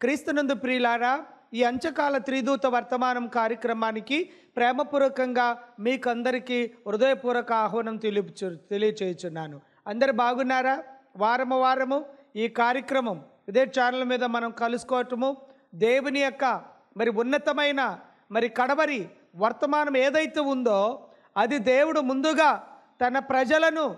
క్రీస్తునందు ప్రియులారా ఈ అంచకాల త్రిదూత వర్తమానం కార్యక్రమానికి ప్రేమపూర్వకంగా మీకందరికీ హృదయపూర్వక ఆహ్వానం తెలుపు తెలియచేయుచున్నాను. అందరు బాగున్నారా? వారము వారము ఈ కార్యక్రమం ఇదే ఛానల్ మీద మనం కలుసుకోవటము. దేవుని యొక్క మరి ఉన్నతమైన మరి కడవరి వర్తమానం ఏదైతే ఉందో అది దేవుడు ముందుగా తన ప్రజలను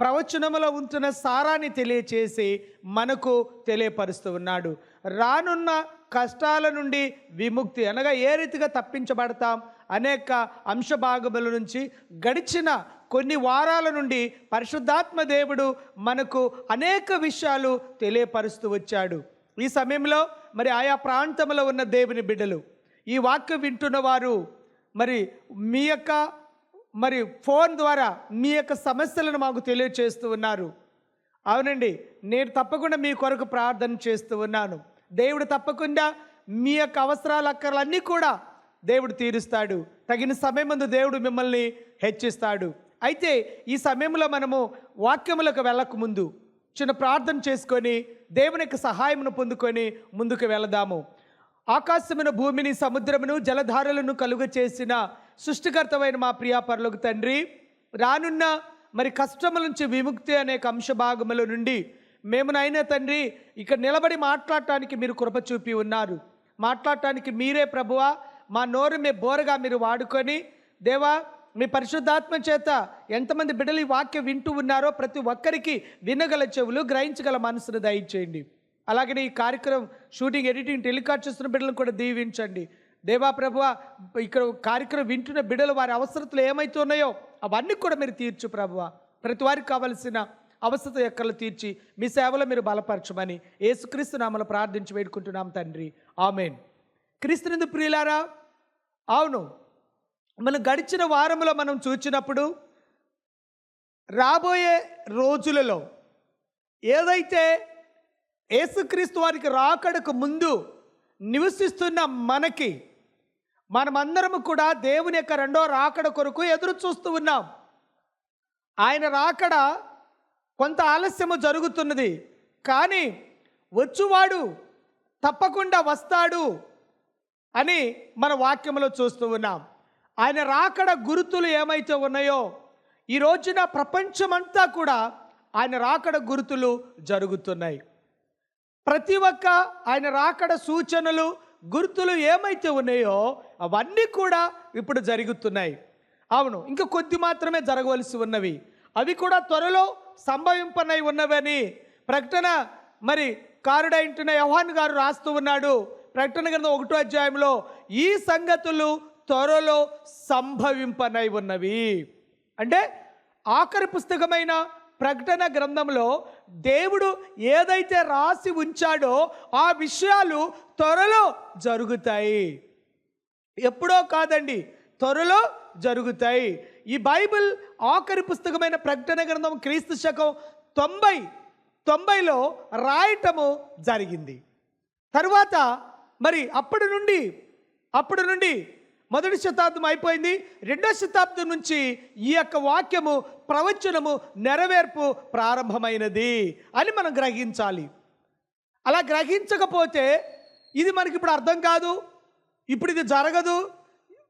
ప్రవచనములో ఉంటున్న సారాన్ని తెలియచేసి మనకు తెలియపరుస్తూ ఉన్నాడు. రానున్న కష్టాల నుండి విముక్తి అనగా ఏ రీతిగా తప్పించబడతాం అనేక అంశభాగముల నుంచి గడిచిన కొన్ని వారాల నుండి పరిశుద్ధాత్మ దేవుడు మనకు అనేక విషయాలు తెలియపరుస్తూ వచ్చాడు. ఈ సమయంలో మరి ఆయా ప్రాంతంలో ఉన్న దేవుని బిడ్డలు ఈ వాక్యం వింటున్న వారు మరి మీ యొక్క మరి ఫోన్ ద్వారా మీ యొక్క సమస్యలను మాకు తెలియచేస్తూ ఉన్నారు. అవునండి నేను తప్పకుండా మీ కొరకు ప్రార్థన చేస్తూ ఉన్నాను. దేవుడు తప్పకుండా మీ యొక్క అవసరాల అక్కర్లన్నీ కూడా దేవుడు తీరుస్తాడు. తగిన సమయం ముందు దేవుడు మిమ్మల్ని హెచ్చిస్తాడు. అయితే ఈ సమయంలో మనము వాక్యములకు వెళ్ళక ముందు చిన్న ప్రార్థన చేసుకొని దేవుని యొక్క సహాయమును పొందుకొని ముందుకు వెళదాము. ఆకాశమున భూమిని సముద్రమును జలధారలను కలుగ చేసిన సృష్టికర్తమైన మా ప్రియా తండ్రి రానున్న మరి కష్టముల నుంచి విముక్తి అనేక అంశభాగముల నుండి మేము నైనా తండ్రి ఇక్కడ నిలబడి మాట్లాడటానికి మీరు కృప చూపి ఉన్నారు. మాట్లాడటానికి మీరే ప్రభువా మా నోరు మీ బోరగా మీరు వాడుకొని దేవా మీ పరిశుద్ధాత్మ చేత ఎంతమంది బిడ్డలు ఈ వాక్యం వింటూ ఉన్నారో ప్రతి ఒక్కరికి వినగల చెవులు గ్రహించగల మనసును దయచేయండి. అలాగనే ఈ కార్యక్రమం షూటింగ్ ఎడిటింగ్ టెలికాస్ట్ చేస్తున్న బిడ్డలను కూడా దీవించండి. దేవా ప్రభువ ఇక్కడ కార్యక్రమం వింటున్న బిడ్డలు వారి అవసరతలు ఏమైతున్నాయో అవన్నీ కూడా మీరు తీర్చు ప్రభువ. ప్రతి వారికి కావలసిన అవసరత ఎక్కడ తీర్చి మీ సేవలో మీరు బలపరచమని యేసుక్రీస్తు నామలు ప్రార్థించి వేడుకుంటున్నాం తండ్రి. ఆమెన్. క్రీస్తునందు ప్రియులారా అవును మనం గడిచిన వారములో మనం చూచినప్పుడు రాబోయే రోజులలో ఏదైతే యేసుక్రీస్తు వారికి రాకడకు ముందు నివసిస్తున్న మనకి మనమందరము కూడా దేవుని యొక్క రెండో రాకడ కొరకు ఎదురు చూస్తూ ఉన్నాం. ఆయన రాకడ కొంత ఆలస్యము జరుగుతున్నది. కానీ వచ్చువాడు తప్పకుండా వస్తాడు అని మన వాక్యంలో చూస్తూ ఉన్నాం. ఆయన రాకడ గుర్తులు ఏమైతే ఉన్నాయో ఈ రోజున ప్రపంచమంతా కూడా ఆయన రాకడ గుర్తులు జరుగుతున్నాయి. ప్రతి ఒక్క ఆయన రాకడ సూచనలు గుర్తులు ఏమైతే ఉన్నాయో అవన్నీ కూడా ఇప్పుడు జరుగుతున్నాయి. అవును ఇంకా కొద్ది మాత్రమే జరగవలసి ఉన్నవి. అవి కూడా త్వరలో సంభవింపనై ఉన్నవని ప్రకటన మరి కారుడైంటున్న యవహాన్ గారు రాస్తూ ఉన్నాడు. ప్రకటన గ్రంథం ఒకటో అధ్యాయంలో ఈ సంగతులు త్వరలో సంభవింపనై ఉన్నవి. అంటే ఆఖరి పుస్తకమైన ప్రకటన గ్రంథంలో దేవుడు ఏదైతే రాసి ఉంచాడో ఆ విషయాలు త్వరలో జరుగుతాయి. ఎప్పుడో కాదండి త్వరలో జరుగుతాయి. ఈ బైబిల్ ఆఖరి పుస్తకమైన ప్రకటన గ్రంథం క్రీస్తు శకం తొంభై తొంభైలో రాయటము జరిగింది. తరువాత మరి అప్పటి నుండి అప్పటి నుండి మొదటి శతాబ్దం అయిపోయింది. రెండో శతాబ్దం నుంచి ఈ యొక్క వాక్యము ప్రవచనము నెరవేర్పు ప్రారంభమైనది అని మనం గ్రహించాలి. అలా గ్రహించకపోతే ఇది మనకి ఇప్పుడు అర్థం కాదు. ఇప్పుడు ఇది జరగదు.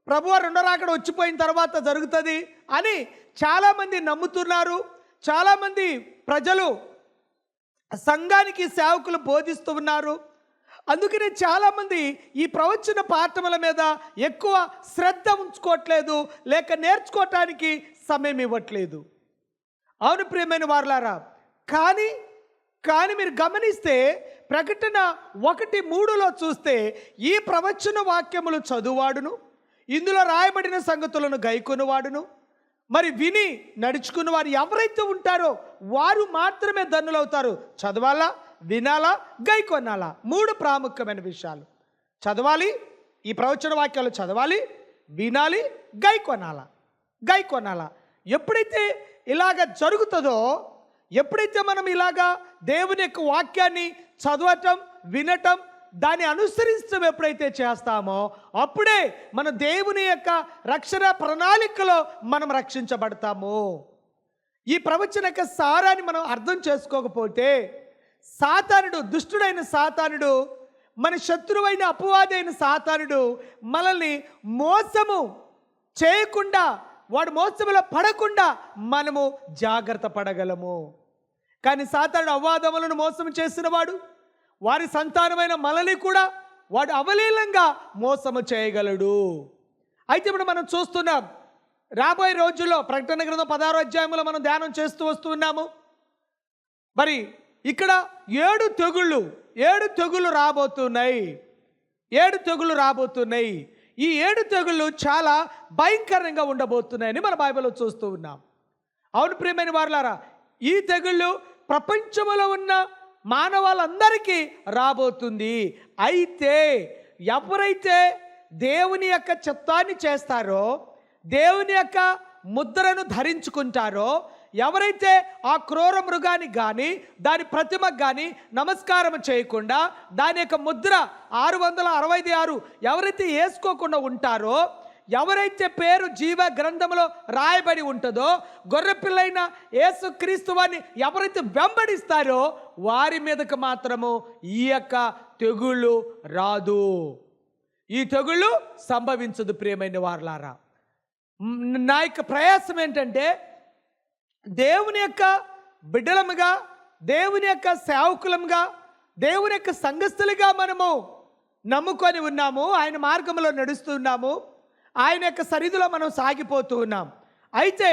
ప్రభు రెండో రాకడ వచ్చిపోయిన తర్వాత జరుగుతుంది అని చాలామంది నమ్ముతున్నారు. చాలామంది ప్రజలు సంఘానికి సేవకులు బోధిస్తూ ఉన్నారు. అందుకనే చాలామంది ఈ ప్రవచన పాఠముల మీద ఎక్కువ శ్రద్ధ ఉంచుకోవట్లేదు లేక నేర్చుకోవటానికి సమయం ఇవ్వట్లేదు. అవును ప్రియమైన వారులారా కానీ కానీ మీరు గమనిస్తే ప్రకటన ఒకటి మూడులో చూస్తే ఈ ప్రవచన వాక్యములు చదువువాడును ఇందులో రాయబడిన సంగతులను గైకొనువాడును మరి విని నడుచుకున్న వారు ఎవరైతే ఉంటారో వారు మాత్రమే ధన్నులవుతారు చదవాలా? వినాలా? గైకొనాలా మూడు ప్రాముఖ్యమైన విషయాలు. చదవాలి ఈ ప్రవచన వాక్యాలు చదవాలి వినాలి గై కొనాల? గై ఎప్పుడైతే ఇలాగ జరుగుతుందో ఎప్పుడైతే మనం ఇలాగా దేవుని యొక్క వాక్యాన్ని చదవటం వినటం దాన్ని అనుసరించడం ఎప్పుడైతే చేస్తామో అప్పుడే మన దేవుని యొక్క రక్షణ ప్రణాళికలో మనం రక్షించబడతాము. ఈ ప్రవచన యొక్క సారాన్ని మనం అర్థం చేసుకోకపోతే సాతానుడు దుష్టుడైన సాతానుడు మన శత్రువైన అపవాదైన సాతానుడు మనల్ని మోసము చేయకుండా వాడు మోసములో పడకుండా మనము జాగ్రత్త పడగలము. కానీ సాతానుడు అవాదములను మోసం చేసినవాడు వారి సంతానమైన మనల్ని కూడా వాడు అవలీలంగా మోసము చేయగలడు. అయితే ఇప్పుడు మనం చూస్తున్నాం రాబోయే రోజుల్లో ప్రకటన గ్రంథం పదహారు అధ్యాయంలో మనం ధ్యానం చేస్తూ వస్తున్నాము మరి ఇక్కడ ఏడు తెగుళ్ళు ఏడు తెగుళ్ళు రాబోతున్నాయి. ఏడు తెగుళ్ళు రాబోతున్నాయి. ఈ ఏడు తెగుళ్ళు చాలా భయంకరంగా ఉండబోతున్నాయని మన బైబిల్లో చూస్తూ ఉన్నాం. అవును ప్రియమైన వారులారా ఈ తెగుళ్ళు ప్రపంచంలో ఉన్న మానవాళ్ళందరికీ రాబోతుంది. అయితే ఎవరైతే దేవుని యొక్క చిత్తాన్ని చేస్తారో దేవుని యొక్క ముద్రను ధరించుకుంటారో ఎవరైతే ఆ క్రూర మృగానికి కానీ దాని ప్రతిమకు కానీ నమస్కారం చేయకుండా దాని యొక్క ముద్ర ఆరు వందల అరవై ఆరు ఎవరైతే వేసుకోకుండా ఉంటారో ఎవరైతే పేరు జీవ గ్రంథంలో రాయబడి ఉంటుందో గొర్రెపిల్లైన యేసు క్రీస్తు వారిని ఎవరైతే వెంబడిస్తారో వారి మీదకు మాత్రము ఈ యొక్క తెగుళ్ళు రాదు. ఈ తెగుళ్ళు సంభవించదు ప్రియమైన వారలారా. నా యొక్క ప్రయాసం ఏంటంటే దేవుని యొక్క బిడ్డలముగా దేవుని యొక్క సేవకులముగా దేవుని యొక్క సంఘస్థులుగా మనము నమ్ముకొని ఉన్నాము. ఆయన మార్గంలో నడుస్తున్నాము ఆయన యొక్క సరిధిలో మనం సాగిపోతూ ఉన్నాం. అయితే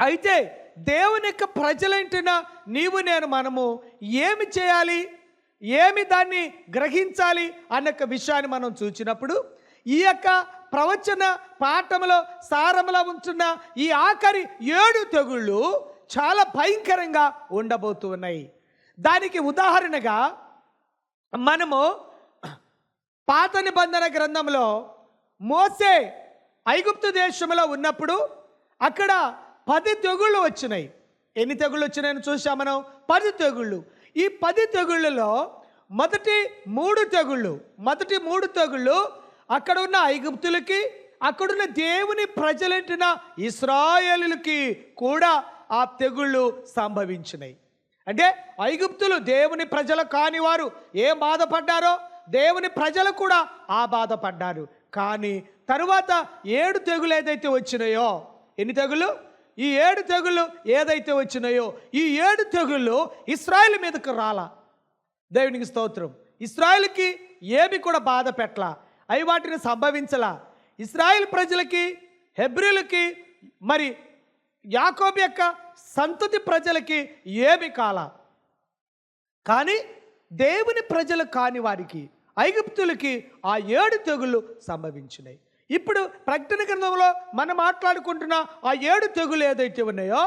అయితే దేవుని యొక్క ప్రజలంటున్న నీవు నేను మనము ఏమి చేయాలి? ఏమి దాన్ని గ్రహించాలి? అన్న యొక్క విషయాన్ని మనం చూచినప్పుడు ఈ యొక్క ప్రవచన పాఠములో సారములో ఉంచున్న ఈ ఆఖరి ఏడు తెగుళ్ళు చాలా భయంకరంగా ఉండబోతున్నాయి దానికి ఉదాహరణగా మనము పాత నిబంధన గ్రంథంలో మోసే ఐగుప్తు దేశంలో ఉన్నప్పుడు అక్కడ పది తెగుళ్ళు వచ్చినాయి. ఎన్ని తెగుళ్ళు వచ్చినాయని చూసాం మనం? పది తెగుళ్ళు. ఈ పది తెగుళ్ళలో మొదటి మూడు తెగుళ్ళు మొదటి మూడు తెగుళ్ళు అక్కడ ఉన్న ఐగుప్తులకి అక్కడున్న దేవుని ప్రజలంటిన ఇస్రాయేలులకి కూడా ఆ తెగుళ్ళు సంభవించినాయి అంటే ఐగుప్తులు దేవుని ప్రజలు కాని వారు ఏం బాధపడ్డారో దేవుని ప్రజలు కూడా ఆ బాధపడ్డారు. కానీ తరువాత ఏడు తెగులు ఏదైతే వచ్చినాయో ఎన్ని తెగులు ఈ ఏడు తెగుళ్ళు ఏదైతే వచ్చినాయో ఈ ఏడు తెగుళ్ళు ఇస్రాయేల్ మీదకు రాలా. దేవునికి స్తోత్రం. ఇస్రాయల్కి ఏమి కూడా బాధ పెట్టలా. అవి వాటిని సంభవించలా. ఇస్రాయిల్ ప్రజలకి హెబ్రిలకి మరి యాకోబ్ యొక్క సంతతి ప్రజలకి ఏమి కాల. కానీ దేవుని ప్రజలు కాని వారికి ఐగుప్తులకి ఆ ఏడు తెగుళ్ళు సంభవించినాయి ఇప్పుడు ప్రకటన గ్రంథంలో మనం మాట్లాడుకుంటున్న ఆ ఏడు తెగులు ఏదైతే ఉన్నాయో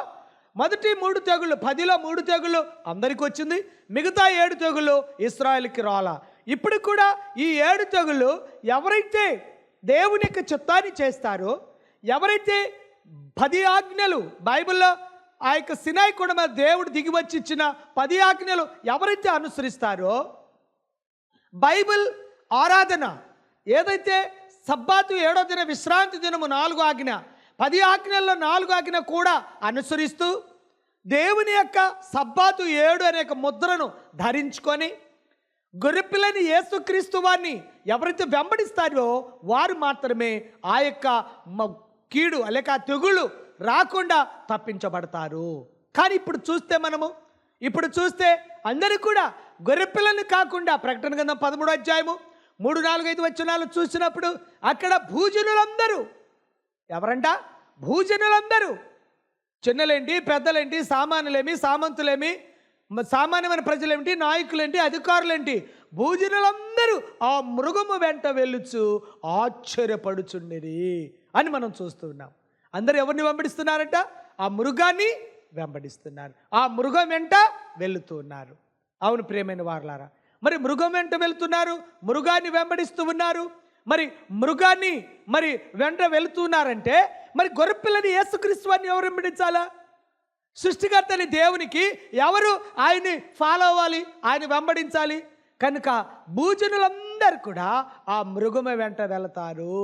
మొదటి మూడు తెగులు పదిలో మూడు తెగులు అందరికి వచ్చింది మిగతా ఏడు తెగులు ఇస్రాయల్కి రాలా. ఇప్పుడు కూడా ఈ ఏడు తెగులు ఎవరైతే దేవుని యొక్క చిత్తాన్ని చేస్తారో ఎవరైతే పది ఆజ్ఞలు బైబిల్లో ఆ యొక్క సినాయి కూడా మీద దేవుడు దిగివచ్చి ఇచ్చిన పది ఆజ్ఞలు ఎవరైతే అనుసరిస్తారో బైబిల్ ఆరాధన ఏదైతే సబ్బాతు ఏడో దిన విశ్రాంతి దినము నాలుగు ఆజ్ఞ పది ఆజ్ఞల్లో నాలుగు ఆజ్ఞ కూడా అనుసరిస్తూ దేవుని యొక్క సబ్బాతు ఏడు అనే ముద్రను ధరించుకొని గొర్రెపిల్లని యేసుక్రీస్తు వారిని ఎవరైతే వెంబడిస్తారో వారు మాత్రమే ఆ యొక్క కీడు లేక తెగుళ్ళు రాకుండా తప్పించబడతారు. కానీ ఇప్పుడు చూస్తే మనము ఇప్పుడు చూస్తే అందరూ కూడా గొర్రెపిల్లని కాకుండా ప్రకటన కింద పదమూడు అధ్యాయము మూడు నాలుగు ఐదు వచ్చినాలు చూసినప్పుడు అక్కడ భూజనులందరూ ఎవరంట? భూజనులందరూ చిన్నలేంటి పెద్దలేంటి సామానులేమి సామంతులేమి సామాన్యమైన ప్రజలేంటి నాయకులేంటి? అధికారులేంటి? భూజనులందరూ ఆ మృగము వెంట వెళ్ళుచు ఆశ్చర్యపడుచుండేది అని మనం చూస్తున్నాం అందరూ ఎవరిని వెంబడిస్తున్నారట? ఆ మృగాన్ని వెంబడిస్తున్నారు. ఆ మృగం వెంట వెళుతూ ఉన్నారు. అవును ప్రియమైన వారలారా మరి మృగం వెంట వెళుతున్నారు మృగాన్ని వెంబడిస్తూ ఉన్నారు. మరి మృగాన్ని మరి వెంట వెళుతున్నారంటే మరి గొర్రెపిల్లని యేసుక్రీస్తు ఎవరు వెంబడించాలా? సృష్టికర్తని దేవునికి ఎవరు ఆయన్ని ఫాలో అవ్వాలి ఆయన వెంబడించాలి? కనుక భూజనులందరూ కూడా ఆ మృగమ వెంట వెళతారు.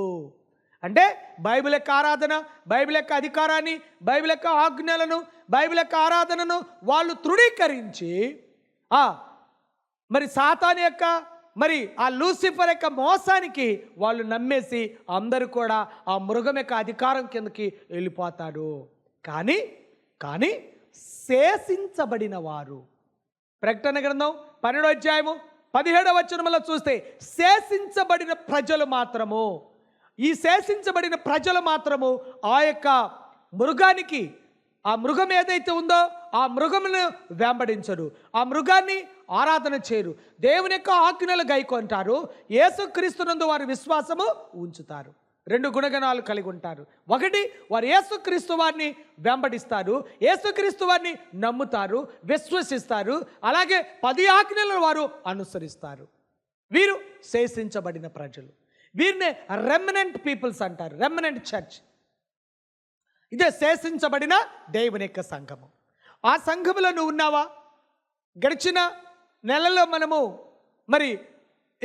అంటే బైబిల్ యొక్క ఆరాధన బైబిల్ యొక్క అధికారాన్ని బైబిల్ యొక్క ఆజ్ఞలను బైబిల్ యొక్క ఆరాధనను వాళ్ళు తృణీకరించి ఆ మరి సాతాన్ యొక్క మరి ఆ లూసిఫర్ యొక్క మోసానికి వాళ్ళు నమ్మేసి అందరూ కూడా ఆ మృగం యొక్క అధికారం కిందకి వెళ్ళిపోతారు. కానీ కానీ శేషించబడిన వారు ప్రకటన గ్రంథం పన్నెండో అధ్యాయము పదిహేడవ వచనములో చూస్తే శేషించబడిన ప్రజలు మాత్రము. ఈ శేషించబడిన ప్రజలు మాత్రము ఆ యొక్క మృగానికి ఆ మృగం ఏదైతే ఉందో ఆ మృగమును వెంబడించరు. ఆ మృగాన్ని ఆరాధన చేయరు. దేవుని యొక్క ఆజ్ఞలు గైకొంటారు. యేసుక్రీస్తునందు వారి విశ్వాసము ఉంచుతారు. రెండు గుణగణాలు కలిగి ఉంటారు. ఒకటి వారు యేసుక్రీస్తు వారిని వెంబడిస్తారు. యేసుక్రీస్తు వారిని నమ్ముతారు విశ్వసిస్తారు. అలాగే పది ఆజ్ఞలను వారు అనుసరిస్తారు. వీరు శేషించబడిన ప్రజలు. వీరిని రెమనెంట్ పీపుల్స్ అంటారు. రెమనెంట్ చర్చ్ ఇదే శేషించబడిన దేవుని యొక్క సంఘము. ఆ సంఘములో నువ్వు ఉన్నావా? గడిచిన నెలలో మనము మరి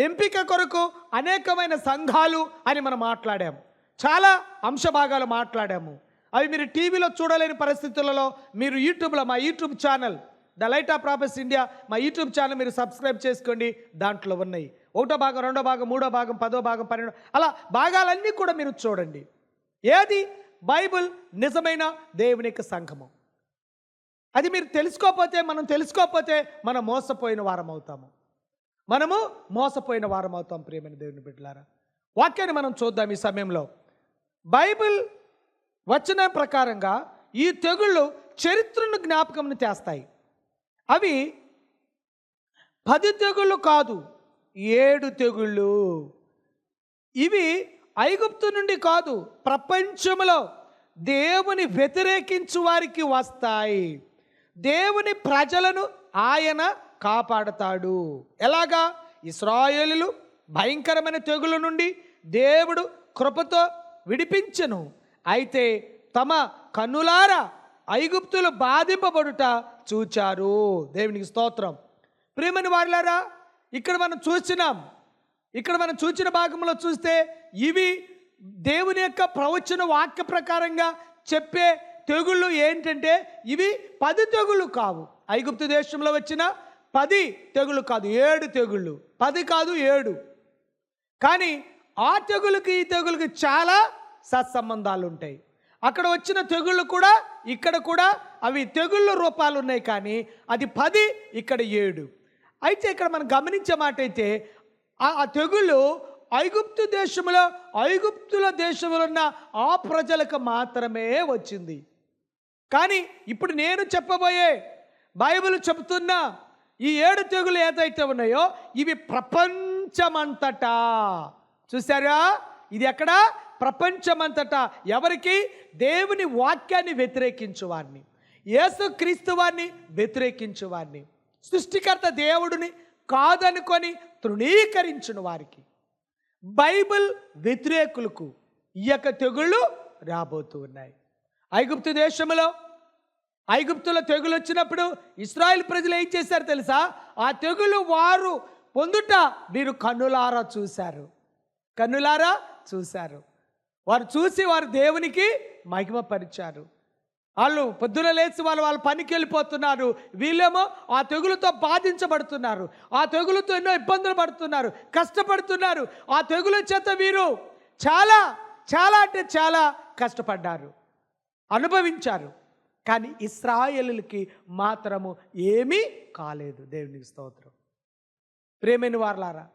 ఎంపిక కొరకు అనేకమైన సంఘాలు అని మనం మాట్లాడాము. చాలా అంశభాగాలు మాట్లాడాము. అవి మీరు టీవీలో చూడలేని పరిస్థితులలో మీరు యూట్యూబ్లో మా YouTube channel the light of prophets India మా యూట్యూబ్ ఛానల్ మీరు సబ్స్క్రైబ్ చేసుకోండి. దాంట్లో ఉన్నాయి. ఒకటో భాగం రెండో భాగం మూడో భాగం పదో భాగం పన్నెండో అలా భాగాలన్నీ కూడా మీరు చూడండి. ఏది? బైబిల్ నిజమైన దేవుని యొక్క సంఘము. అది మీరు తెలుసుకోకపోతే మనం తెలుసుకోకపోతే మనం మోసపోయిన వారం అవుతాము మనము మోసపోయిన వారం అవుతాం ప్రియమైన దేవుని బిడ్డలారా. వాక్యాన్ని మనం చూద్దాం ఈ సమయంలో. బైబిల్ వచన ప్రకారంగా ఈ తెగుళ్ళు చరిత్రను జ్ఞాపకం చేస్తాయి అవి పది తెగుళ్ళు కాదు ఏడు తెగుళ్ళు. ఇవి ఐగుప్తు నుండి కాదు ప్రపంచంలో దేవుని వ్యతిరేకించు వారికి వస్తాయి. దేవుని ప్రజలను ఆయన కాపాడతాడు. ఎలాగా? ఇస్రాయేలులు భయంకరమైన తెగుల నుండి దేవుడు కృపతో విడిపించను. అయితే తమ కన్నులారా ఐగుప్తులు బాధింపబడుట చూచారు. దేవునికి స్తోత్రం. ప్రియమని వారులారా ఇక్కడ మనం చూసినాం. ఇక్కడ మనం చూసిన భాగంలో చూస్తే ఇవి దేవుని యొక్క ప్రవచన వాక్య ప్రకారంగా చెప్పే తెగుళ్ళు ఏంటంటే ఇవి పది తెగుళ్ళు కావు. ఐగుప్తు దేశంలో వచ్చిన పది తెగులు కాదు ఏడు తెగుళ్ళు. పది కాదు ఏడు. కానీ ఆ తెగులుకి ఈ తెగులుకి చాలా సత్సంబంధాలు ఉంటాయి అక్కడ వచ్చిన తెగుళ్ళు కూడా ఇక్కడ కూడా అవి తెగుళ్ళ రూపాలు ఉన్నాయి కానీ అది పది ఇక్కడ ఏడు. అయితే ఇక్కడ మనం గమనించే మాట అయితే ఆ తెగుళ్ళు ఐగుప్తు దేశంలో ఐగుప్తుల దేశంలో ఉన్న ఆ ప్రజలకు మాత్రమే వచ్చింది. కానీ ఇప్పుడు నేను చెప్పబోయే బైబిల్ చెబుతున్న ఈ ఏడు తెగులు ఏదైతే ఉన్నాయో ఇవి ప్రపంచమంతటా. చూసారా ఇది ఎక్కడ? ప్రపంచమంతటా. ఎవరికి? దేవుని వాక్యాన్ని వ్యతిరేకించువారిని. యేసు క్రీస్తువాన్ని వ్యతిరేకించువారిని. వారిని సృష్టికర్త దేవుడిని కాదనుకొని తృణీకరించిన వారికి. బైబిల్ వ్యతిరేకులకు ఈ యొక్క తెగుళ్ళు రాబోతూ ఉన్నాయి. ఐగుప్తు దేశంలో ఐగుప్తుల తెగులు వచ్చినప్పుడు ఇస్రాయిల్ ప్రజలు ఏం చేశారు తెలుసా? ఆ తెగులు వారు పొందుట మీరు కన్నులారా చూశారు. కన్నులారా చూశారు. వారు చూసి వారు దేవునికి మహిమపరిచారు. వాళ్ళు పొద్దున లేచి వాళ్ళు వాళ్ళ పనికి వెళ్ళిపోతున్నారు. వీళ్ళేమో ఆ తెగులుతో బాధించబడుతున్నారు. ఆ తెగులుతో ఎన్నో ఇబ్బందులు పడుతున్నారు. కష్టపడుతున్నారు. ఆ తెగుల చేత వీరు చాలా చాలా అంటే చాలా కష్టపడ్డారు. అనుభవించారు. కానీ ఇస్రాయేలులకి మాత్రము ఏమీ కాలేదు. దేవునికి స్తోత్రం. ప్రేమైన వారలారా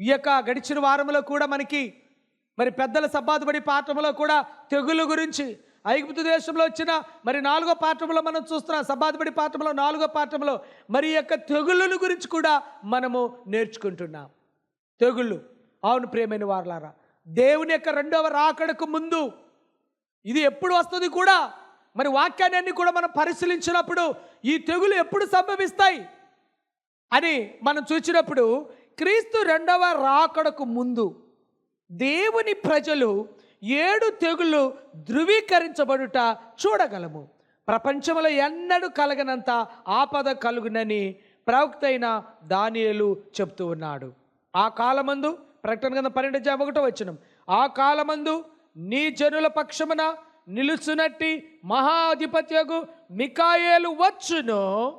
ఈ యొక్క గడిచిన వారంలో కూడా మనకి మరి పెద్దల సబ్బాతుబడి పాఠంలో కూడా తెగులు గురించి ఐగుప్తు దేశంలో వచ్చిన మరి నాలుగో పాఠంలో మనం చూస్తున్నాం సబ్బాతుబడి పాఠంలో నాలుగో పాఠంలో మరి యొక్క తెగుళ్ళను గురించి కూడా మనము నేర్చుకుంటున్నాం. తెగుళ్ళు. అవును ప్రేమైన వారలారా దేవుని యొక్క రెండవ రాకడకు ముందు ఇది ఎప్పుడు వస్తుంది కూడా మరి వాక్యాన్ని కూడా మనం పరిశీలించినప్పుడు ఈ తెగులు ఎప్పుడు సంభవిస్తాయి అని మనం చూసినప్పుడు క్రీస్తు రెండవ రాకడకు ముందు దేవుని ప్రజలు ఏడు తెగులు ధృవీకరించబడుట చూడగలము. ప్రపంచంలో ఎన్నడూ కలగనంత ఆపద కలుగునని ప్రవక్త అయిన దానియేలు చెప్తూ ఉన్నాడు. ఆ కాలమందు ప్రకటన కింద పన్నెండు జామ ఒకటో వచ్చిన ఆ కాలమందు నీ జనుల పక్షమున నిలుచునట్టి మహాధిపత్యకు మికాయేలు వచ్చును.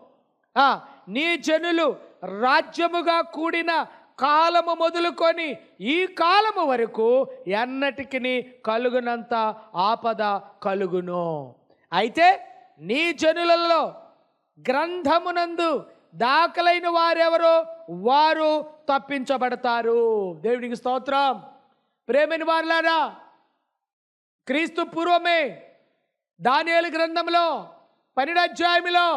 ఆ, నీ జనులు రాజ్యముగా కూడిన కాలము మొదలుకొని ఈ కాలము వరకు ఎన్నటికి కలుగునంత ఆపద కలుగును. అయితే నీ జనులలో గ్రంథమునందు దాఖలైన వారెవరో వారు తప్పించబడతారు. దేవునికి స్తోత్రం. ప్రేమిని వారులారా క్రీస్తు పూర్వమే దానియలు గ్రంథంలో పన్నెండధ్యాయంలో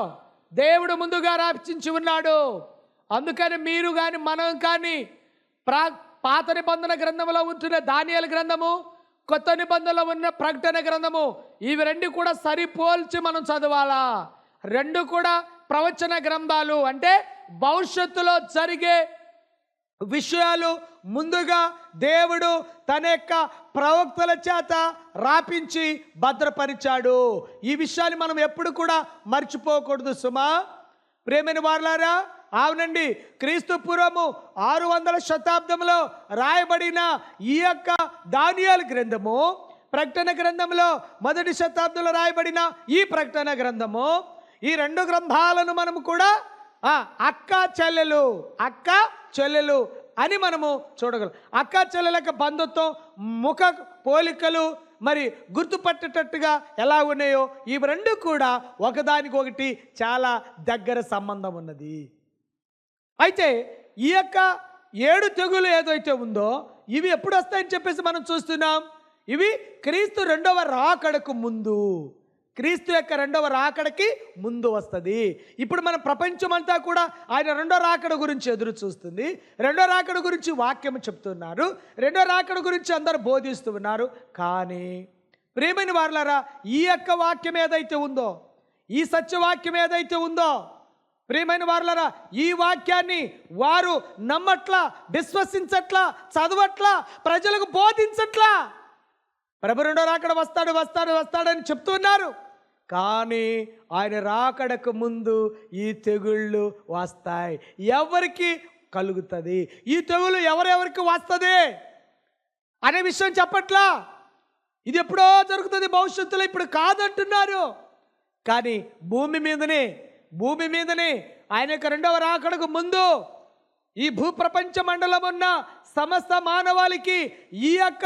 దేవుడు ముందుగా రాపించి ఉన్నాడు. అందుకని మీరు కానీ మనం కానీ ప్రా పాత నిబంధన గ్రంథంలో ఉంటున్న దానియాల గ్రంథము కొత్త నిబంధనలో ఉన్న ప్రకటన గ్రంథము ఇవి రెండు కూడా సరిపోల్చి మనం చదవాలా? రెండు కూడా ప్రవచన గ్రంథాలు అంటే భవిష్యత్తులో జరిగే విషయాలు ముందుగా దేవుడు తన యొక్క ప్రవక్తల చేత రాపించి భద్రపరిచాడు. ఈ విషయాన్ని మనం ఎప్పుడు కూడా మర్చిపోకూడదు సుమా. ప్రేమిని వారలారా అవునండి. క్రీస్తు పూర్వము ఆరు వందల శతాబ్దంలో రాయబడిన ఈ యొక్క దానియాల గ్రంథము ప్రకటన గ్రంథంలో మొదటి శతాబ్దంలో రాయబడిన ఈ ప్రకటన గ్రంథము ఈ రెండు గ్రంథాలను మనము కూడా అక్క చెల్లెలు అక్క చెల్లెలు అని మనము చూడగలం. అక్క చెల్లెల యొక్క బంధుత్వం ముఖ పోలికలు మరి గుర్తుపట్టేటట్టుగా ఎలా ఉన్నాయో ఇవి రెండు కూడా ఒకదానికొకటి చాలా దగ్గర సంబంధం ఉన్నది. అయితే ఈ యొక్క ఏడు తెగులు ఏదైతే ఉందో ఇవి ఎప్పుడు వస్తాయని చెప్పేసి మనం చూస్తున్నాం. ఇవి క్రీస్తు రెండవ రాకడకు ముందు. క్రీస్తు యొక్క రెండవ రాకడకి ముందు వస్తుంది. ఇప్పుడు మన ప్రపంచమంతా కూడా ఆయన రెండో రాకడ గురించి ఎదురు చూస్తుంది. రెండో రాకడ గురించి వాక్యం చెప్తున్నారు. రెండో రాకడ గురించి అందరూ బోధిస్తూ ఉన్నారు. కానీ ప్రేమైన వారులారా ఈ యొక్క వాక్యం ఏదైతే ఉందో ఈ సత్యవాక్యం ఏదైతే ఉందో ప్రియమైన వారులరా ఈ వాక్యాన్ని వారు నమ్మట్లా విశ్వసించట్లా చదవట్లా ప్రజలకు బోధించట్లా. ప్రభు రెండో రాకడ వస్తాడు వస్తాడు వస్తాడని చెప్తున్నారు కానీ ఆయన రాకడకు ముందు ఈ తెగుళ్ళు వస్తాయి. ఎవరికి కలుగుతుంది? ఈ తెగులు ఎవరెవరికి వస్తుంది? అనే విషయం చెప్పట్లా? ఇది ఎప్పుడో జరుగుతుంది భవిష్యత్తులో ఇప్పుడు కాదంటున్నారు. కానీ భూమి మీదనే భూమి మీదనే ఆయన యొక్క రెండవ రాకడకు ముందు ఈ భూప్రపంచ మండలం ఉన్న సమస్త మానవాళికి ఈ యొక్క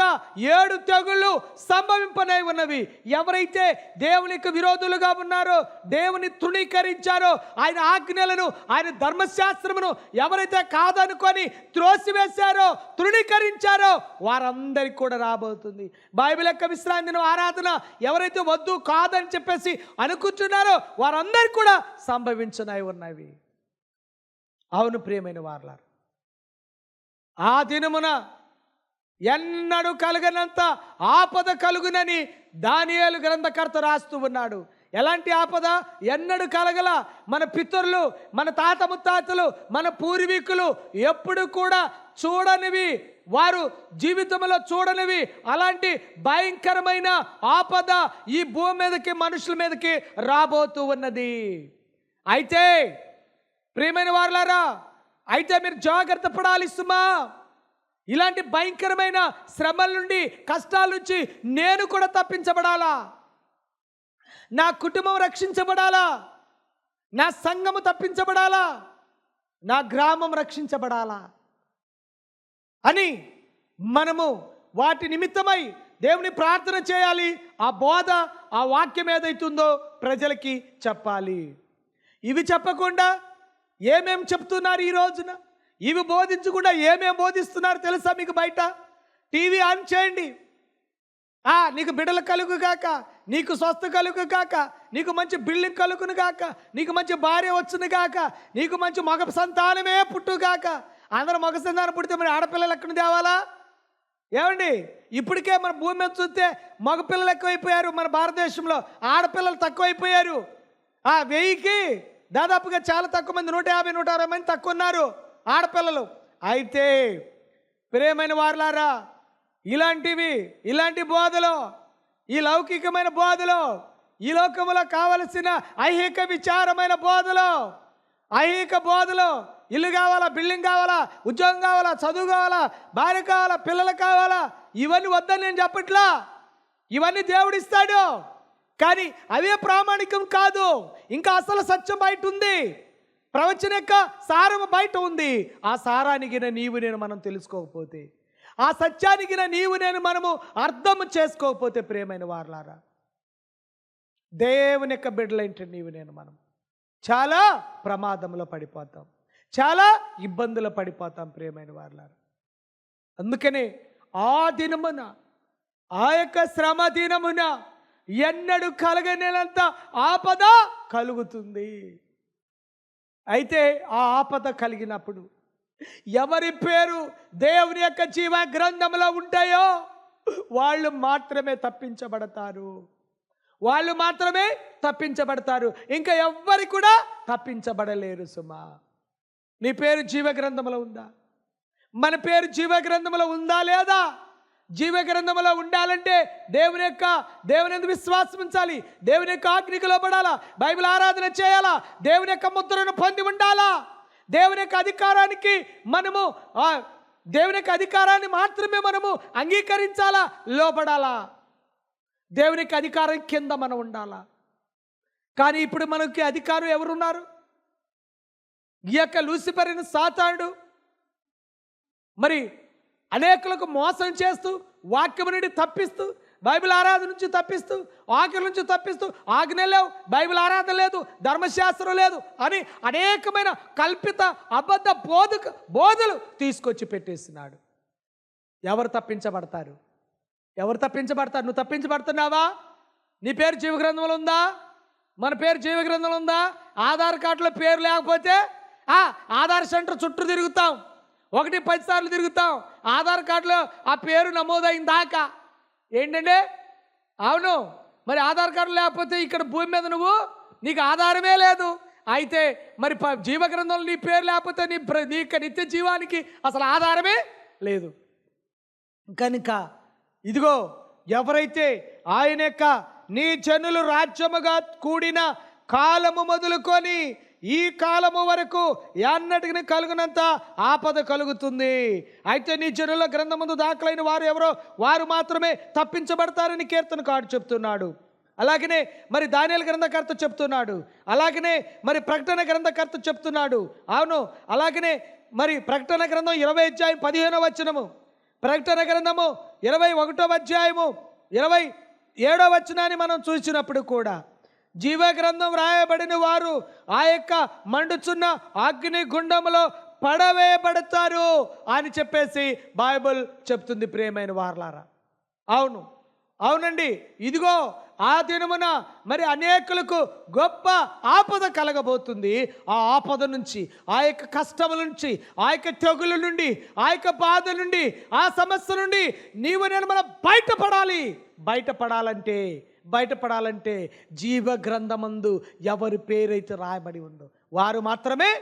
ఏడు తెగుళ్ళు సంభవింపనై ఉన్నవి. ఎవరైతే దేవునికి విరోధులుగా ఉన్నారో దేవుని తృణీకరించారో ఆయన ఆజ్ఞలను ఆయన ధర్మశాస్త్రమును ఎవరైతే కాదనుకొని త్రోసివేశారో తృణీకరించారో వారందరికీ కూడా రాబోతుంది. బైబిల్ యొక్క విశ్రాంతిని ఆరాధన ఎవరైతే వద్దు కాదని చెప్పేసి అనుకుంటున్నారో వారందరికీ కూడా సంభవించనై ఉన్నవి. అవును ప్రియమైన వార్లారు ఆ దినమున ఎన్నడూ కలగనంత ఆపద కలుగునని దానియాలు గ్రంథకర్త రాస్తూ ఉన్నాడు. ఎలాంటి ఆపద? ఎన్నడూ కలగల. మన పితరులు మన తాత ముత్తాతలు మన పూర్వీకులు ఎప్పుడు కూడా చూడనివి. వారు జీవితంలో చూడనివి. అలాంటి భయంకరమైన ఆపద ఈ భూమి మీదకి మనుషుల మీదకి రాబోతూ ఉన్నది. అయితే ప్రియమైన వారులారా అయితే మీరు జాగ్రత్త పడాలి సుమా. ఇలాంటి భయంకరమైన శ్రమల నుండి కష్టాల నుంచి నేను కూడా తప్పించబడాలా? నా కుటుంబం రక్షించబడాలా? నా సంఘము తప్పించబడాలా? నా గ్రామం రక్షించబడాలా? అని మనము వాటి నిమిత్తమై దేవుని ప్రార్థన చేయాలి. ఆ బోధ ఆ వాక్యం ఏదైతుందో ప్రజలకి చెప్పాలి. ఇవి చెప్పకుండా ఏమేం చెప్తున్నారు ఈ రోజున? ఇవి బోధించకుండా ఏమేమి బోధిస్తున్నారు తెలుసా మీకు బయట? టీవీ ఆన్ చేయండి. ఆ నీకు బిడ్డలు కలుగు కాక నీకు స్వస్థ కలుగు కాక నీకు మంచి బిల్డింగ్ కలుగును కాక నీకు మంచి భార్య వచ్చును కాక నీకు మంచి మగ సంతానమే పుట్టు కాక అందరూ మగ సంతానం పుడితే మరి ఆడపిల్లలు ఎక్కడ తేవాలా ఏమండి? ఇప్పటికే మన భూమి మీద చూస్తే మగపిల్లలు ఎక్కువైపోయారు మన భారతదేశంలో ఆడపిల్లలు తక్కువైపోయారు. ఆ వెయ్యికి దాదాపుగా చాలా తక్కువ మంది నూట యాభై నూట అరవై మంది తక్కువ ఉన్నారు ఆడపిల్లలు. అయితే ప్రేమైన వారలారా ఇలాంటివి ఇలాంటి బోధలు ఈ లౌకికమైన బోధలు ఈ లోకములో కావలసిన ఐహిక విచారమైన బోధలు ఐహిక బోధలు ఇల్లు కావాలా బిల్డింగ్ కావాలా ఉద్యోగం కావాలా చదువు కావాలా భార్య కావాలా పిల్లలు కావాలా ఇవన్నీ వద్దని నేను చెప్పట్లా? ఇవన్నీ దేవుడిస్తాడు కానీ అవే ప్రామాణికం కాదు. ఇంకా అసలు సత్యం బయట ఉంది. ప్రవచన యొక్క సారం బయట ఉంది. ఆ సారానికి నీవు నేను మనం తెలుసుకోకపోతే ఆ సత్యానికి నీవు నేను మనము అర్థం చేసుకోకపోతే ప్రేమైన వారలారా. దేవుని యొక్క బిడ్డలేంటి నీవు నేను మనం. చాలా ప్రమాదంలో పడిపోతాం. చాలా ఇబ్బందులు పడిపోతాం ప్రియమైన వారలారా. అందుకనే ఆ దినమున ఆ యొక్క శ్రమ దినమున ఎన్నడు కలగనేనంత ఆపద కలుగుతుంది. అయితే ఆ ఆపద కలిగినప్పుడు ఎవరి పేరు దేవుని యొక్క జీవ గ్రంథంలో ఉంటాయో వాళ్ళు మాత్రమే తప్పించబడతారు. వాళ్ళు మాత్రమే తప్పించబడతారు. ఇంకా ఎవ్వరి కూడా తప్పించబడలేరు సుమా. నీ పేరు జీవ గ్రంథంలో ఉందా? మన పేరు జీవ గ్రంథంలో ఉందా లేదా? జీవ గ్రంథంలో ఉండాలంటే దేవుని యొక్క దేవుని ఎందుకు విశ్వాసం ఉంచాలి. దేవుని యొక్క ఆజ్ఞకు లోపడాలా బైబిల్ ఆరాధన చేయాలా? దేవుని యొక్క ముద్రను పొంది ఉండాలా? దేవుని యొక్క అధికారానికి మనము దేవుని యొక్క అధికారాన్ని మాత్రమే మనము అంగీకరించాలా? లోపడాలా? దేవునికి అధికారం కింద మనం ఉండాలా? కానీ ఇప్పుడు మనకి అధికారం ఎవరున్నారు? ఈ యొక్క లూసిపరిన సాతానుడు. మరి అనేకులకు మోసం చేస్తూ వాక్యం నుండి తప్పిస్తూ బైబిల్ ఆరాధన నుంచి తప్పిస్తూ ఆకలి నుంచి తప్పిస్తూ ఆజ్ఞ లేవు బైబిల్ ఆరాధన లేదు ధర్మశాస్త్రం లేదు అని అనేకమైన కల్పిత అబద్ధ బోధక బోధలు తీసుకొచ్చి పెట్టేస్తున్నాడు. ఎవరు తప్పించబడతారు? ఎవరు తప్పించబడతారు? నువ్వు తప్పించబడుతున్నావా? నీ పేరు జీవ గ్రంథంలో ఉందా? మన పేరు జీవ గ్రంథంలో ఉందా? ఆధార్ కార్డులో పేరు లేకపోతే ఆ ఆధార్ సెంటర్ చుట్టూ తిరుగుతాం. ఒకటి పది సార్లు తిరుగుతాం. ఆధార్ కార్డులో ఆ పేరు నమోదైన దాకా. ఏంటంటే? అవును. మరి ఆధార్ కార్డు లేకపోతే ఇక్కడ భూమి మీద నువ్వు నీకు ఆధారమే లేదు. అయితే మరి ప- జీవ గ్రంథంలో నీ పేరు లేకపోతే నీ ప్ర- నీ యొక్క నిత్య జీవానికి అసలు ఆధారమే లేదు. కనుక ఇదిగో ఎవరైతే ఆయన యొక్క నీ జనులు రాజ్యముగా కూడిన కాలము మొదలుకొని ఈ కాలము వరకు ఎన్నటికి కలుగునంత ఆపద కలుగుతుంది. అయితే నీ జనుల గ్రంథముందు దాఖలైన వారు ఎవరో వారు మాత్రమే తప్పించబడతారని కీర్తన కాడు చెప్తున్నాడు. అలాగనే మరి దానియల గ్రంథకర్త చెప్తున్నాడు. అలాగనే మరి ప్రకటన గ్రంథకర్త చెప్తున్నాడు. అవును అలాగనే మరి ప్రకటన గ్రంథం ఇరవై అధ్యాయం పదిహేనో వచనము ప్రకటన గ్రంథము ఇరవై ఒకటో అధ్యాయము ఇరవై ఏడో వచనాన్ని మనం చూసినప్పుడు కూడా జీవగ్రంథం రాయబడిన వారు ఆ యొక్క మండుచున్న అగ్ని గుండంలో పడవేయబడతారు అని చెప్పేసి బైబిల్ చెప్తుంది ప్రియమైన వారలారా. అవును. అవునండి. ఇదిగో ఆ దినమున మరి అనేకులకు గొప్ప ఆపద కలగబోతుంది. ఆ ఆపద నుంచి ఆ యొక్క కష్టముల నుంచి ఆ యొక్క తెగుల నుండి ఆ యొక్క బాధ నుండి ఆ సమస్య నుండి నీవు నేను మనం బయటపడాలి. బయటపడాలంటే బయటపడాలంటే జీవ గ్రంథమందు ఎవరి పేరైతే రాయబడి ఉందో వారు మాత్రమే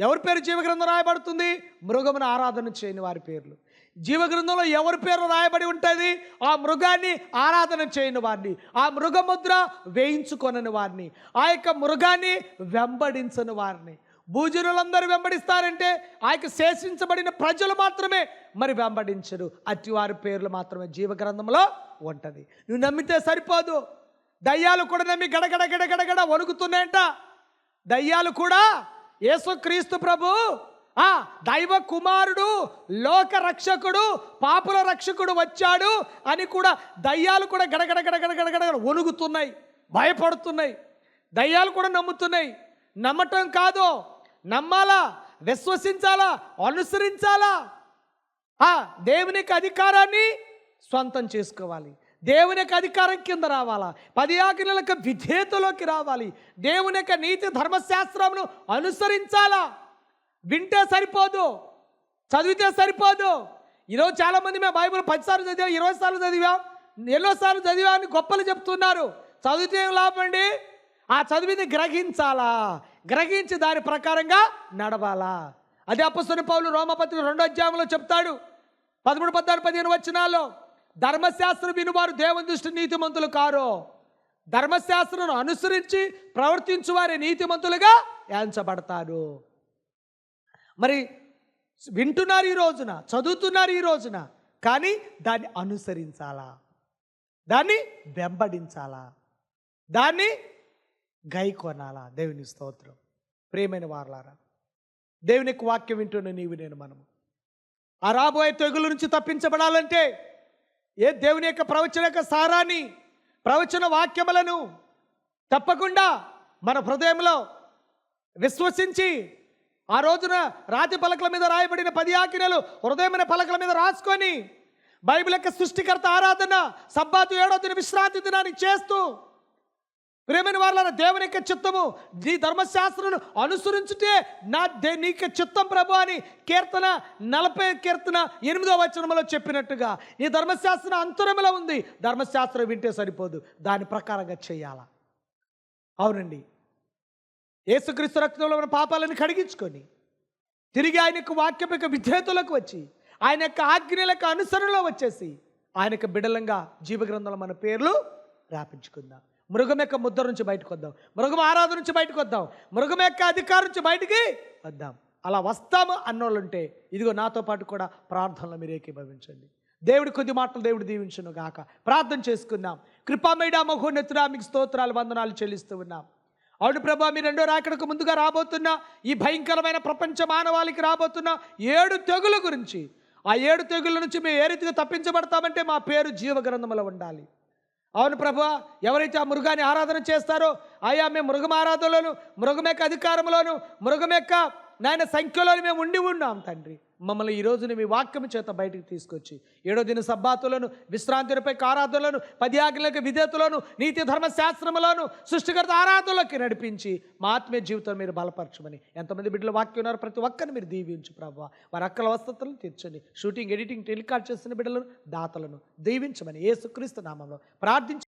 ఎవరి పేరు జీవగ్రంథం రాయబడుతుంది? మృగమును ఆరాధన చేయని వారి పేర్లు. జీవగ్రంథంలో ఎవరి పేరు రాయబడి ఉంటుంది? ఆ మృగాన్ని ఆరాధన చేయని వారిని. ఆ మృగముద్ర వేయించుకొనని వారిని. ఆ యొక్క మృగాన్ని వెంబడించని వారిని. భూజనులందరూ వెంబడిస్తారంటే ఆ యొక్క శేషించబడిన ప్రజలు మాత్రమే మరి వెంబడించరు. అట్టి వారి పేర్లు మాత్రమే జీవగ్రంథంలో ఉంటుంది నువ్వు నమ్మితే సరిపోదు దయ్యాలు కూడా నమ్మి గడగడ గడగడగడ వణుకుతున్నాయంట దయ్యాలు కూడా యేసుక్రీస్తు ప్రభు ఆ దైవ కుమారుడు లోక రక్షకుడు పాపుల రక్షకుడు వచ్చాడు అని కూడా దయ్యాలు కూడా గడగడ గడగడ గడగడ వణుకుతున్నాయి భయపడుతున్నాయి దయ్యాలు కూడా నమ్ముతున్నాయి నమ్మటం కాదు నమ్మాలా విశ్వసించాలా అనుసరించాలా ఆ దేవునికి అధికారాన్ని స్వంతం చేసుకోవాలి. దేవుని యొక్క అధికారం కింద రావాలా? పది ఆజ్ఞలకు విధేయతలోకి రావాలి. దేవుని యొక్క నీతి ధర్మశాస్త్రమును అనుసరించాలా? వింటే సరిపోదు. చదివితే సరిపోదు. ఈరోజు చాలామంది మేము బైబిల్ పదిసార్లు చదివా ఇరవై సార్లు చదివాం ఎన్నోసార్లు చదివా అని గొప్పలు చెప్తున్నారు. చదివితే లాభండి లాభం అండి? ఆ చదివింది గ్రహించాలా? గ్రహించి దాని ప్రకారంగా నడవాలా? అదే అప్పస్తుని పౌలు రోమపత్రిక రెండో అధ్యాయంలో చెప్తాడు. పదమూడు పద్నాలుగు పదిహేను వచ్చినాల్లో ధర్మశాస్త్రం వినువారు దేవుని దృష్టి నీతిమంతులు కారో? ధర్మశాస్త్రను అనుసరించి ప్రవర్తించు వారి నీతిమంతులుగా యాంచబడతారు మరి వింటున్నారు ఈ రోజున చదువుతున్నారు ఈ రోజున కానీ దాన్ని అనుసరించాలా? దాన్ని వెంబడించాలా? దాన్ని గై కొనాలా దేవుని స్తోత్రం. ప్రేమైన వారలారా దేవుని వాక్యం వింటున్న నీవు నేను మనము. ఆ రాబోయే తెగుల నుంచి తప్పించబడాలంటే ఏ దేవుని యొక్క ప్రవచన యొక్క సారాన్ని ప్రవచన వాక్యములను తప్పకుండా మన హృదయంలో విశ్వసించి ఆ రోజున రాతి పలకల మీద రాయబడిన పది ఆజ్ఞలు హృదయమైన పలకల మీద రాసుకొని బైబిల్ యొక్క సృష్టికర్త ఆరాధన సబ్బాతు ఏడో దిన విశ్రాంతి దినాన్ని చేస్తూ ప్రేమైన వాళ్ళ దేవుని యొక్క చిత్తము నీ ధర్మశాస్త్రం అనుసరించుటే నా దే నీ యొక్క చిత్తం ప్రభు అని కీర్తన నలభై కీర్తన ఎనిమిదో వచనంలో చెప్పినట్టుగా నీ ధర్మశాస్త్రం అంతరంలో ఉంది. ధర్మశాస్త్రం వింటే సరిపోదు. దాని ప్రకారంగా చేయాలా. అవునండి. యేసుక్రీస్తు రక్తంలో ఉన్న పాపాలను కడిగించుకొని తిరిగి ఆయన యొక్క వాక్యం యొక్క విధేయతలకు వచ్చి ఆయన యొక్క ఆజ్ఞలకు అనుసరణలో వచ్చేసి ఆయన యొక్క బిడలంగా జీవగ్రంథంలో మన పేర్లు రాపించుకుందాం. మృగం యొక్క ముద్ర నుంచి బయటకు వద్దాం. మృగం ఆరాధన నుంచి బయటకు వద్దాం. మృగం యొక్క అధికారం నుంచి బయటికి వద్దాం. అలా వస్తాము అన్నోళ్ళుంటే ఇదిగో నాతో పాటు కూడా ప్రార్థనలో మీరు ఏకీభవించండి. దేవుడి కొద్ది మాటలు దేవుడు దీవించను గాక. ప్రార్థన చేసుకుందాం. కృపామేడా మహోన్నతుడా మీకు స్తోత్రాలు వందనాలు చెల్లిస్తూ ఉన్నాం. అవును ప్రభా మీ రెండో రాకడకు ముందుగా రాబోతున్న ఈ భయంకరమైన ప్రపంచ మానవాళికి రాబోతున్న ఏడు తెగుల గురించి ఆ ఏడు తెగుల నుంచి మేము ఏ రీతిగా తప్పించబడతామంటే మా పేరు జీవగ్రంథంలో ఉండాలి. అవును ప్రభా ఎవరైతే ఆ మృగాన్ని ఆరాధన చేస్తారో అయ్యా మేము మృగం ఆరాధనలోను మృగం యొక్క అధికారంలోను మృగం యొక్క నాయన సంఖ్యలోను మేము ఉండి ఉన్నాం తండ్రి. మమ్మల్ని ఈ రోజున మీ వాక్యం చేత బయటికి తీసుకొచ్చి ఏడో దిన సబ్బాతులను విశ్రాంతిపై ఆరాధనలను పది ఆజ్ఞలకు విధేతలను నీతి ధర్మ శాస్త్రములను సృష్టికర్త ఆరాధనలోకి నడిపించి మా ఆత్మీయ జీవితం మీరు బలపరచమని. ఎంతమంది బిడ్డలు వాక్యం ఉన్నారు? ప్రతి ఒక్కరిని మీరు దీవించు ప్రభావ వారి అక్కల వసతులను తీర్చండి. షూటింగ్ ఎడిటింగ్ టెలికాస్ట్ చేస్తున్న బిడ్డలను దాతలను దీవించమని. ఏ సుక్రీస్తు నామంలో ప్రార్థించి